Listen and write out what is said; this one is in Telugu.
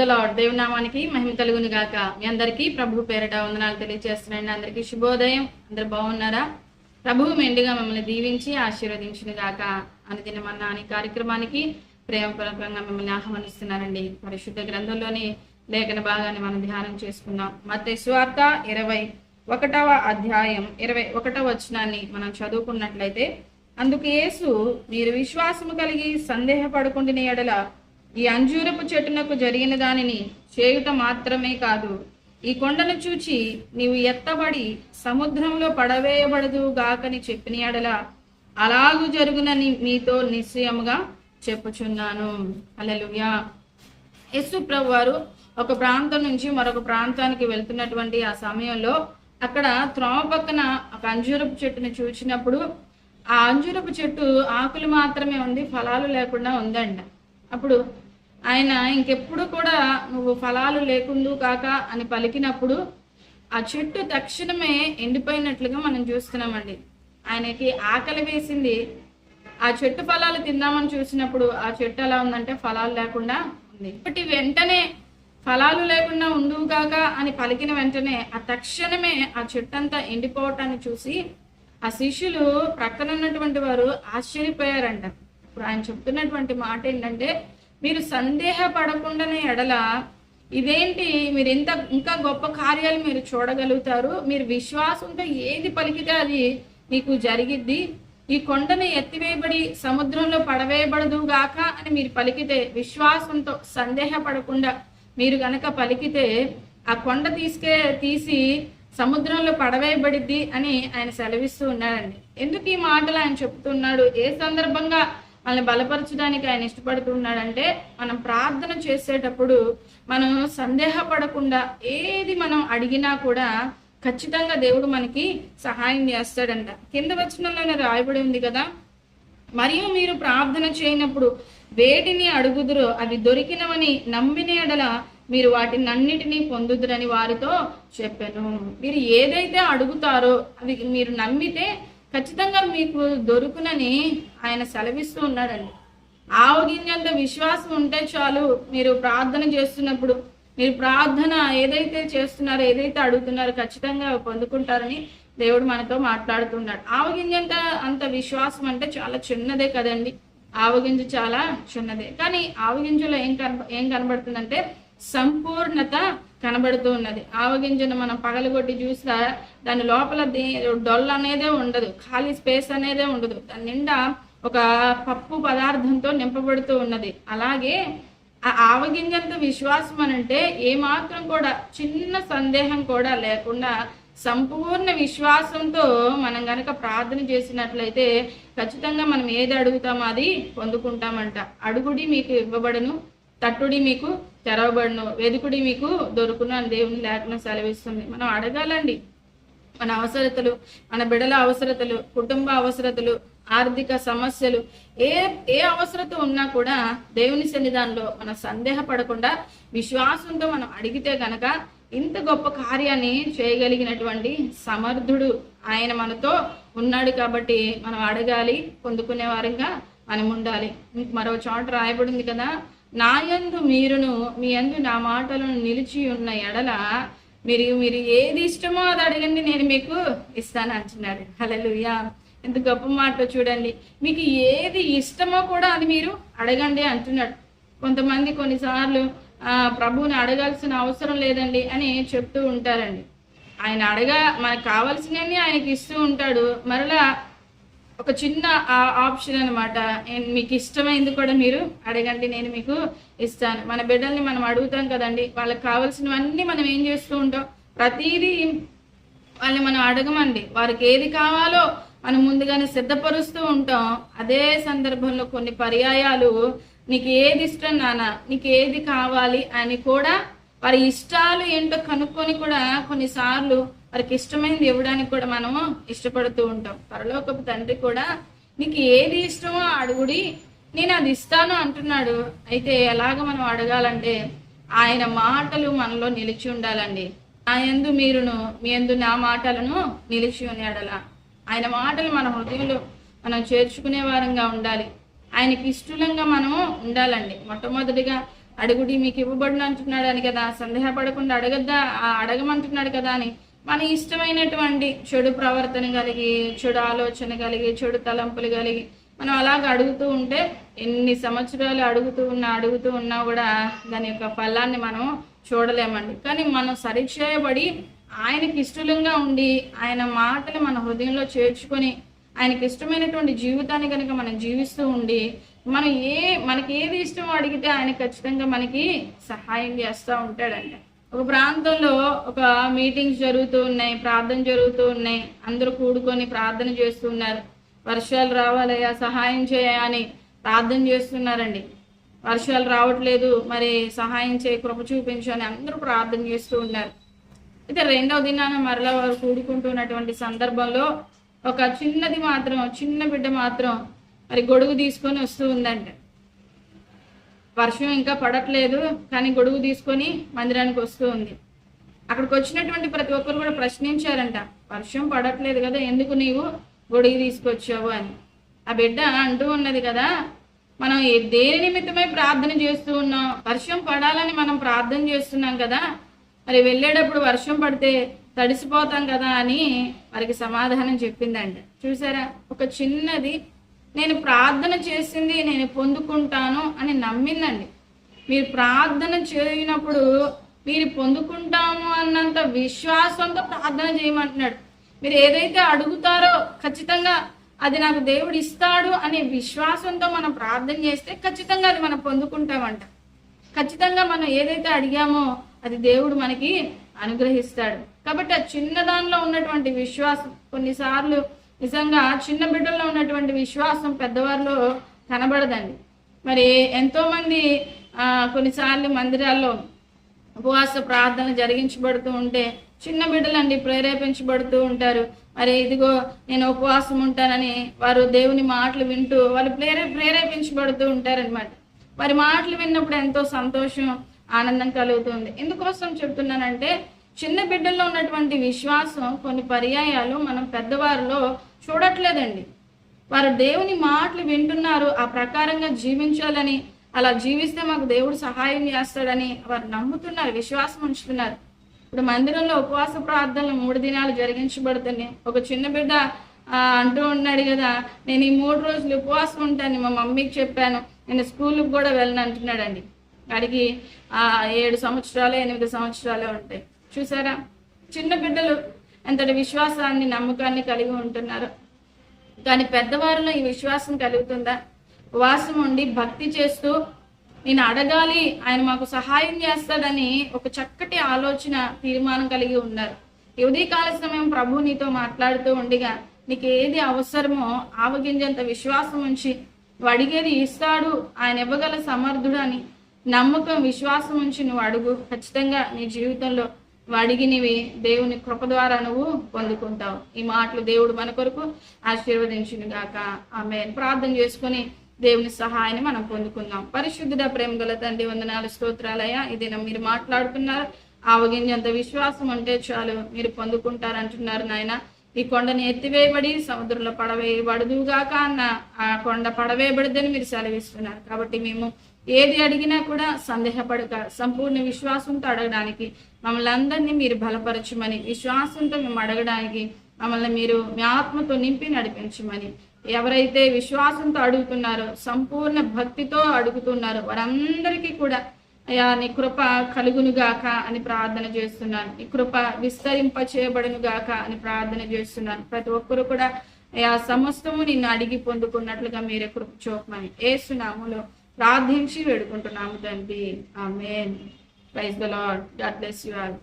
ద లార్డ్ దేవునామానికి మహిమ కలుగును గాక. మీ అందరికీ ప్రభు పేరట వందనాలు తెలియజేస్తున్నాండి అందరికీ శుభోదయం. అందరు బాగున్నారా? ప్రభువు మెండుగా మిమ్మల్ని దీవించి ఆశీర్వదించును గాక. అనుదినమన్న అనే కార్యక్రమానికి ప్రేమపూర్వకంగా మిమ్మల్ని ఆహ్వానిస్తున్నారండి. పరిశుద్ధ గ్రంథంలోని లేఖన భాగాన్ని మనం ధ్యానం చేసుకుందాం. మత స్వార్త ఇరవై ఒకటవ అధ్యాయం ఇరవై ఒకటవ వచనాన్ని మనం చదువుకున్నట్లయితే అందుకు యేసు మీరు విశ్వాసము కలిగి సందేహపడకుండిన ఎడల ఈ అంజూరపు చెట్టునకు జరిగిన దానిని చేయుట మాత్రమే కాదు ఈ కొండను చూచి నీవు ఎత్తబడి సముద్రంలో పడవేయబడదు గాకని చెప్పిన ఎడల అలాగు జరుగునని మీతో నిశ్చయముగా చెప్పుచున్నాను. అలలుయా యస్సు ప్రభు వారు ఒక ప్రాంతం నుంచి మరొక ప్రాంతానికి వెళ్తున్నటువంటి ఆ సమయంలో అక్కడ త్రోమ పక్కన ఒక అంజూరపు చెట్టుని చూసినప్పుడు ఆ అంజూరపు చెట్టు ఆకులు మాత్రమే ఉంది ఫలాలు లేకుండా ఉందండి అప్పుడు ఆయన ఇంకెప్పుడు కూడా నువ్వు ఫలాలు లేకుండు కాక అని పలికినప్పుడు ఆ చెట్టు తక్షణమే ఎండిపోయినట్లుగా మనం చూస్తున్నామండి. ఆయనకి ఆకలి వేసింది. ఆ చెట్టు ఫలాలు తిందామని చూసినప్పుడు ఆ చెట్టు ఎలా ఉందంటే ఫలాలు లేకుండా ఉంది. ఇప్పటి వెంటనే ఫలాలు లేకుండా ఉండువు కాక అని పలికిన వెంటనే ఆ తక్షణమే ఆ చెట్టు అంతా ఎండిపోవటాన్ని చూసి ఆ శిష్యులు ప్రక్కన ఉన్నటువంటి వారు ఆశ్చర్యపోయారంట. ఇప్పుడు ఆయన చెప్తున్నటువంటి మాట ఏంటంటే మీరు సందేహపడకుండానే ఎడల ఇదేంటి మీరు ఇంత ఇంకా గొప్ప కార్యాలు మీరు చూడగలుగుతారు? మీరు విశ్వాసంతో ఏది పలికితే అది మీకు జరిగిద్ది. ఈ కొండను ఎత్తివేయబడి సముద్రంలో పడవేయబడదు గాక అని మీరు పలికితే విశ్వాసంతో సందేహపడకుండా మీరు గనక పలికితే ఆ కొండ తీసుకే తీసి సముద్రంలో పడవేయబడిద్ది అని ఆయన సెలవిస్తూ ఉన్నాడండి. ఎందుకు ఈ మాటలు ఆయన చెప్తున్నాడు? ఏ సందర్భంగా మనల్ని బలపరచడానికి ఆయన ఇష్టపడుతున్నాడంటే మనం ప్రార్థన చేసేటప్పుడు మనం సందేహపడకుండా ఏది మనం అడిగినా కూడా ఖచ్చితంగా దేవుడు మనకి సహాయం చేస్తాడంట. కింద వచనంలోనే రాయబడి ఉంది కదా మరియు మీరు ప్రార్థన చేయనప్పుడు వేటిని అడుగుదురో అవి దొరికినవని నమ్మిన ఎడల మీరు వాటిని అన్నిటినీ పొందుదురని వారితో చెప్పాను. మీరు ఏదైతే అడుగుతారో అవి మీరు నమ్మితే ఖచ్చితంగా మీకు దొరుకునని ఆయన సెలవిస్తూ ఉన్నాడండి. ఆవగింజంత విశ్వాసం ఉంటే చాలు మీరు ప్రార్థన చేస్తున్నప్పుడు మీరు ప్రార్థన ఏదైతే చేస్తున్నారో ఏదైతే అడుగుతున్నారో ఖచ్చితంగా పొందుకుంటారని దేవుడు మనతో మాట్లాడుతున్నాడు. ఆవగింజంత అంత విశ్వాసం అంటే చాలా చిన్నదే కదండి. ఆవగింజ చాలా చిన్నదే. కానీ ఆవగింజలో ఏం కన ఏం కనబడుతుందంటే సంపూర్ణత కనబడుతూ ఉన్నది. ఆవగింజను మనం పగలగొట్టి చూసినా దాని లోపల డొల్ అనేదే ఉండదు. ఖాళీ స్పేస్ అనేదే ఉండదు. దాని నిండా ఒక పప్పు పదార్థంతో నింపబడుతూ ఉన్నది. అలాగే ఆ ఆవగింజంత విశ్వాసం అనంటే ఏమాత్రం కూడా చిన్న సందేహం కూడా లేకుండా సంపూర్ణ విశ్వాసంతో మనం గనక ప్రార్థన చేసినట్లయితే ఖచ్చితంగా మనం ఏది అడుగుతామో అది పొందుకుంటామంట. అడుగుడి మీకు ఇవ్వబడను. తట్టుడి మీకు తెరవబడును వెదుకుడి మీకు దొరుకును అని దేవుని లేఖనం సెలవిస్తుంది. మనం అడగాలండి. మన అవసరతలు మన బిడల అవసరతలు కుటుంబ అవసరతలు ఆర్థిక సమస్యలు ఏ ఏ అవసరత ఉన్నా కూడా దేవుని సన్నిధానంలో మనం సందేహపడకుండా విశ్వాసంతో మనం అడిగితే గనక ఇంత గొప్ప కార్యాన్ని చేయగలిగినటువంటి సమర్థుడు ఆయన మనతో ఉన్నాడు కాబట్టి మనం అడగాలి పొందుకునే వారంగా అని ఉండాలి మరో చోట రాయబడింది కదా నా యందు మీరును మీ యందు నా మాటలను నిలిచి ఉన్న ఎడల మీరు మీరు ఏది ఇష్టమో అది అడగండి నేను మీకు ఇస్తాను అంటున్నాడు హలలుయా ఎంత గొప్ప మాట చూడండి. మీకు ఏది ఇష్టమో కూడా అది మీరు అడగండి అంటున్నాడు. కొంతమంది కొన్నిసార్లు ఆ, ప్రభువుని అడగాల్సిన అవసరం లేదండి అని చెప్తూ ఉంటారండి. ఆయన అడగా మనకు కావాల్సినవన్నీ ఆయనకి ఇస్తూ ఉంటాడు. మరలా ఒక చిన్న ఆప్షన్ అనమాట మీకు ఇష్టమైంది కూడా మీరు అడగండి నేను మీకు ఇస్తాను. మన బిడ్డల్ని మనం అడుగుతాం కదండి వాళ్ళకి కావాల్సినవన్నీ మనం ఏం చేస్తూ ఉంటాం? ప్రతిదీ వాళ్ళని మనం అడగమండి. వారికి ఏది కావాలో మనం ముందుగానే సిద్ధపరుస్తూ ఉంటాం. అదే సందర్భంలో కొన్ని పర్యాయాలు నీకు ఏది ఇష్టం నాన్న? నీకు ఏది కావాలి? అని కూడా వారి ఇష్టాలు ఏంటో కనుక్కొని కూడా కొన్నిసార్లు వారికి ఇష్టమైనది ఇవ్వడానికి కూడా మనము ఇష్టపడుతూ ఉంటాం. పరలోకపు తండ్రి కూడా నీకు ఏది ఇష్టమో అడుగుడి నేను అది ఇస్తాను అంటున్నాడు. అయితే ఎలాగ మనం అడగాలంటే ఆయన మాటలు మనలో నిలిచి ఉండాలండి. నా ఎందు మీరును మీ యందు నా మాటలను నిలిచి ఉన్నాడలా. ఆయన మాటలు మన హృదయంలో మనం చేర్చుకునే వారంగా ఉండాలి. ఆయనకి ఇష్టలంగా మనము ఉండాలండి. మొట్టమొదటిగా అడుగుడి మీకు ఇవ్వబడిన అంటున్నాడు అని కదా సందేహపడకుండా అడగద్దా ఆ అడగమంటున్నాడు కదా అని మన ఇష్టమైనటువంటి చెడు ప్రవర్తన కలిగి చెడు ఆలోచన కలిగి చెడు తలంపులు కలిగి మనం అలాగ అడుగుతూ ఉంటే ఎన్ని సంవత్సరాలు అడుగుతూ ఉన్నా అడుగుతూ ఉన్నా కూడా దాని యొక్క ఫలాన్ని మనం చూడలేమండి. కానీ మనం సరిచేయబడి ఆయనకి ఇష్టలంగా ఉండి ఆయన మాటలు మన హృదయంలో చేర్చుకొని ఆయనకి ఇష్టమైనటువంటి జీవితాన్ని కనుక మనం జీవిస్తూ ఉండి మనం ఏ మనకి ఏది ఇష్టమో అడిగితే ఆయన ఖచ్చితంగా మనకి సహాయం చేస్తూ ఉంటాడంట ఒక ప్రాంతంలో ఒక మీటింగ్స్ జరుగుతూ ఉన్నాయి ప్రార్థన జరుగుతూ ఉన్నాయి. అందరూ కూడుకొని ప్రార్థన చేస్తూ ఉన్నారు వర్షాలు రావాలయ్యా సహాయం చేయని ప్రార్థన చేస్తున్నారండి. వర్షాలు రావట్లేదు మరి సహాయం చేయ కృప చూపించు అని అందరూ ప్రార్థన చేస్తూ ఉన్నారు. అయితే రెండవ దినాన మరలా వారు కూడుకుంటున్నటువంటి సందర్భంలో ఒక చిన్నది మాత్రం చిన్న బిడ్డ మాత్రం మరి గొడుగు తీసుకొని వస్తూ ఉందంట. వర్షం ఇంకా పడట్లేదు కానీ గొడుగు తీసుకొని మందిరానికి వస్తూ ఉంది. అక్కడికి వచ్చినటువంటి ప్రతి ఒక్కరు కూడా ప్రశ్నించారంట వర్షం పడట్లేదు కదా ఎందుకు నీవు గొడుగు తీసుకొచ్చావు అని? ఆ బిడ్డ అంటూ ఉన్నది కదా మనం దేని నిమిత్తమై ప్రార్థన చేస్తూ ఉన్నాం? వర్షం పడాలని మనం ప్రార్థన చేస్తున్నాం కదా మరి వెళ్ళేటప్పుడు వర్షం పడితే తడిసిపోతాం కదా అని వారికి సమాధానం చెప్పిందంట. చూసారా? ఒక చిన్నది నేను ప్రార్థన చేసింది నేను పొందుకుంటాను అని నమ్మిందండి. మీరు ప్రార్థన చేయనప్పుడు మీరు పొందుకుంటాము అన్నంత విశ్వాసంతో ప్రార్థన చేయమంటున్నాడు. మీరు ఏదైతే అడుగుతారో ఖచ్చితంగా అది నాకు దేవుడు ఇస్తాడు అనే విశ్వాసంతో మనం ప్రార్థన చేస్తే ఖచ్చితంగా అది మనం పొందుకుంటామంట. ఖచ్చితంగా మనం ఏదైతే అడిగామో అది దేవుడు మనకి అనుగ్రహిస్తాడు. కాబట్టి ఆ చిన్న దానిలో ఉన్నటువంటి విశ్వాసం కొన్నిసార్లు నిజంగా చిన్న బిడ్డల్లో ఉన్నటువంటి విశ్వాసం పెద్దవారిలో కనబడదండి. మరి ఎంతోమంది కొన్నిసార్లు మందిరాల్లో ఉపవాస ప్రార్థన జరిగించబడుతూ ఉంటే చిన్న బిడ్డలండి ప్రేరేపించబడుతూ ఉంటారు. మరి ఇదిగో నేను ఉపవాసం ఉంటానని వారు దేవుని మాటలు వింటూ వాళ్ళు ప్రేరే ప్రేరేపించబడుతూ ఉంటారనమాట వారి మాటలు విన్నప్పుడు ఎంతో సంతోషం ఆనందం కలుగుతుంది. ఎందుకోసం చెప్తున్నానంటే చిన్న బిడ్డల్లో ఉన్నటువంటి విశ్వాసం కొన్ని పర్యాయాలు మనం పెద్దవారిలో చూడట్లేదండి. వారు దేవుని మాటలు వింటున్నారు ఆ ప్రకారంగా జీవించాలని అలా జీవిస్తే మాకు దేవుడు సహాయం చేస్తాడని వారు నమ్ముతున్నారు విశ్వాసం ఉంచుతున్నారు. ఇప్పుడు మందిరంలో ఉపవాస ప్రార్థనలు మూడు దినాలు జరిగించబడుతున్నాయి. ఒక చిన్న బిడ్డ అంటూ ఉన్నాడు కదా నేను ఈ మూడు రోజులు ఉపవాసం ఉంటాను మా మమ్మీకి చెప్పాను నేను స్కూల్కి కూడా వెళ్ళను అంటున్నాడండి. వాడికి ఆ ఏడు సంవత్సరాలు ఎనిమిది సంవత్సరాలు ఉంటాయి. చూసారా? చిన్న బిడ్డలు ఎంతటి విశ్వాసాన్ని నమ్మకాన్ని కలిగి ఉంటున్నారు. కానీ పెద్దవారిలో ఈ విశ్వాసం కలుగుతుందా? ఉపవాసం ఉండి భక్తి చేస్తూ నేను అడగాలి ఆయన మాకు సహాయం చేస్తాడని ఒక చక్కటి ఆలోచన తీర్మానం కలిగి ఉన్నారు. ఈ ఉదయకాల సమయం ప్రభు నీతో మాట్లాడుతూ ఉండిగా నీకు ఏది అవసరమో ఆవగింజంత విశ్వాసం ఉంచి అడిగేది ఇస్తాడు ఆయన ఇవ్వగల సమర్థుడు అని నమ్మకం విశ్వాసం ఉంచి నువ్వు అడుగు. ఖచ్చితంగా నీ జీవితంలో అడిగినవి దేవుని కృప ద్వారా నువ్వు పొందుకుంటావు. ఈ మాటలు దేవుడు మన కొరకు ఆశీర్వదించును గాక ఆమె ప్రార్థన చేసుకొని దేవుని సహాయాన్ని మనం పొందుకుందాం. పరిశుద్ధుడ ప్రేమ గల తండ్రి వందనాలు స్తోత్రాలయ్యా. ఇది మీరు మాట్లాడుతున్నారు. ఆవగింజంత విశ్వాసం ఉంటే చాలు మీరు పొందుకుంటారంటున్నారు నాయన. ఈ కొండని ఎత్తివేయబడి సముద్రంలో పడవేయబడదుగాక అన్న ఆ కొండ పడవేయబడిదని మీరు సెలవిస్తున్నారు. కాబట్టి మేము ఏది అడిగినా కూడా సందేహపడక సంపూర్ణ విశ్వాసంతో అడగడానికి మమ్మల్ని అందరినీ మీరు బలపరచమని విశ్వాసంతో మేము అడగడానికి మమ్మల్ని మీరు మీ ఆత్మతో నింపి నడిపించమని. ఎవరైతే విశ్వాసంతో అడుగుతున్నారో సంపూర్ణ భక్తితో అడుగుతున్నారో వారందరికీ కూడా అయ్యా నీ కృప కలుగును గాక అని ప్రార్థన చేస్తున్నాను. నీ కృప విస్తరింప చేయబడునుగాక అని ప్రార్థన చేస్తున్నాను. ప్రతి ఒక్కరు కూడా అయ్యా సమస్తము నిన్ను అడిగి పొందుకున్నట్లుగా మీరే కృప చూపమని. ఏసునాములో ప్రార్థించి వేడుకుంటున్నాము తండ్రి. మేన్ praise the Lord God bless you all.